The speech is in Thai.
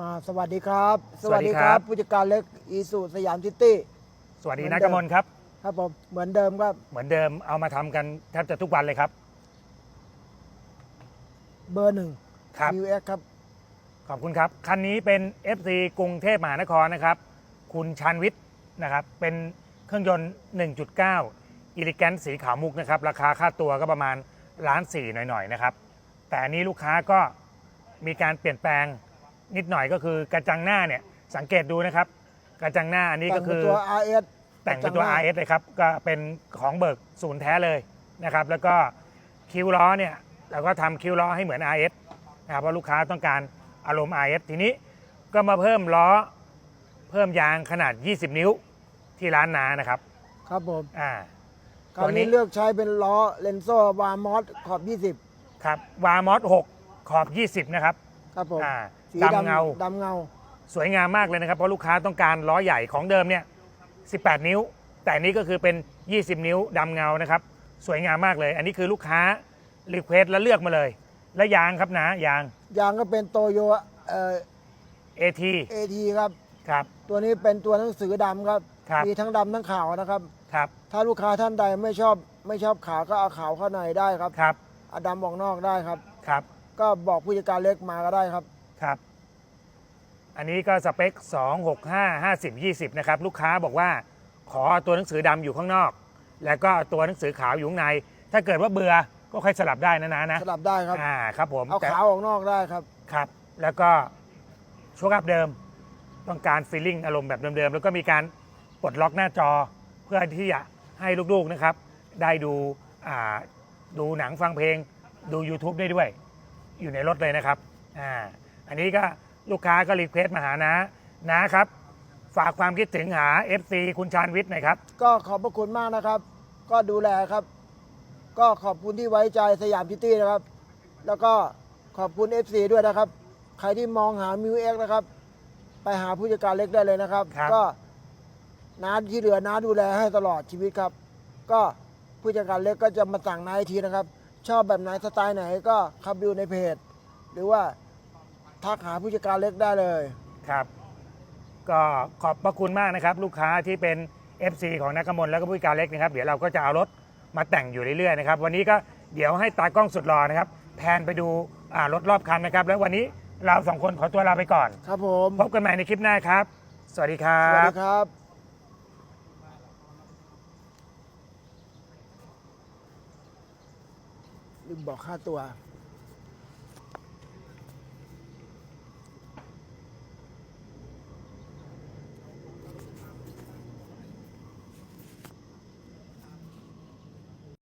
มาสวัสดีครับ สวัสดีครับ ผู้จัดการเล็กอีสุสยามซิตี้ สวัสดีเหมืนัอกนเดิกมมลครับ ครับผมเหมือนเดิมครับ เหมือนเดิมเอามาทำกันแทบจะทุกวันเลยครับ เบอร์หนึ่งครับมิวเอ็กครับ ขอบคุณครับ คันนี้เป็น FC กรุงเทพมหานครนะครับ คุณชันวิทย์นะครับ เป็นเครื่องยนต์ 1.9อิลิแกนสีขาวมุกนะครับ ราคาค่าตัวก็ประมาณล้านสี่หน่อยๆนะครับ แต่อันนี้ลูกค้าก็มีการเปลี่ยนแปลง นิดหน่อยก็คือกระจังหน้าเนี่ยสังเกตดูนะครับ กระจังหน้าอันนี้แต่ก็งคืเป็นอตัว RS แต่งเป็นตัวกระจังหน้า RS เลยครับก็เป็นของเบิกศูนย์แท้เลยนะครับ แล้วก็คิ้วล้อเนี่ยเราก็ทำคิ้วล้อให้เหมือน RS นะครับเพราะลูกค้าต้องการอารมณ์ RS ทีนี้ก็มาเพิ่มล้อเพิ่มยางขนาด 20 นิ้วที่ร้านนานะครับ ครับผมอ่าคราวนี้เลือกใช้เป็นล้อเลนโซวามอสขอบครับวามอส6ขอบ 20 นะครับ20 ครับผมอ่าสีดำเงา ดำเงา สวยงามมากเลยนะครับ เพราะลูกค้าต้องการล้อใหญ่ของเดิมเนี่ย 18 นิ้ว แต่อันนี้ก็คือเป็น 20 นิ้วดำเงานะครับ สวยงามมากเลย อันนี้คือลูกค้ารีเควสแล้วเลือกมาเลย และยางครับนะยาง ยางก็เป็นโตโยเอ่อ AT เอทีครับ ครับ ตัวนี้เป็นตัวหนังสือดำครับ ครับ มีทั้งดำทั้งขาวนะครับ ครับถ้าลูกค้าท่านใดไม่ชอบไม่ชอบขาวก็เอาขาวเข้าในได้ครับครับเอาดำออกนอกได้ครับ ครับ ก็บอกผู้จัดการเล็กมาก็ได้ครับ ครับ อันนี้ก็สเปค 265 50 20 นะครับ ลูกค้าบอกว่าขอตัวหนังสือดำอยู่ข้างนอก แล้วก็ตัวหนังสือขาวอยู่ข้างใน ถ้าเกิดว่าเบื่อก็ค่อยสลับได้นะนะนะสลับได้ครับ อ่าครับผมเอาแต่ ขาวออกนอกได้ครับ ครับ แล้วก็โชคอัพเดิมต้องการฟีลลิ่งอารมณ์แบบเดิมๆ แล้วก็มีการปลดล็อกหน้าจอเพื่อที่จะให้ลูกๆนะครับ ได้ดูอ่าดูหนังฟังเพลงดู YouTube ได้ด้วย อยู่ในรถเลยนะครับอ่าอันนี้ก็ลูกค้าก็รีเควสต์มาหานะนะครับ ฝากความคิดถึงหา FC คุณชาญวิทย์หน่อยครับ ก็ขอบพระคุณมากนะครับ ก็ดูแลครับ ก็ขอบคุณที่ไว้ใจสยามซิตี้นะครับ แล้วก็ขอบคุณ FC ด้วยนะครับ ใครที่มองหามิวเอ็กนะครับ ไปหาผู้จัดการเล็กได้เลยนะครับ ครับ ก็น้าที่เหลือน้าดูแลให้ตลอดชีวิตครับ ก็ผู้จัดการเล็กก็จะมาสั่งนายทีนะครับ ชอบแบบไหนสไตล์ไหนก็เข้าไปดูในเพจ หรือว่าทักหาผู้จัดการเล็กได้เลย ครับ ก็ขอบพระคุณมากนะครับ ลูกค้าที่เป็น FC ของนักกมลแล้วก็ผู้จัดการเล็กนะครับ เดี๋ยวเราก็จะเอารถมาแต่งอยู่เรื่อยๆนะครับ วันนี้ก็เดี๋ยวให้ตากล้องสุดหล่อนะครับแพนไปดูอ่ารถรอบคันนะครับ แล้ววันนี้เราสองคนขอตัวลาไปก่อน ครับผม พบกันใหม่ในคลิปหน้าครับ สวัสดีครัสวัสบ ดีครับ ลืมบอกค่าตัว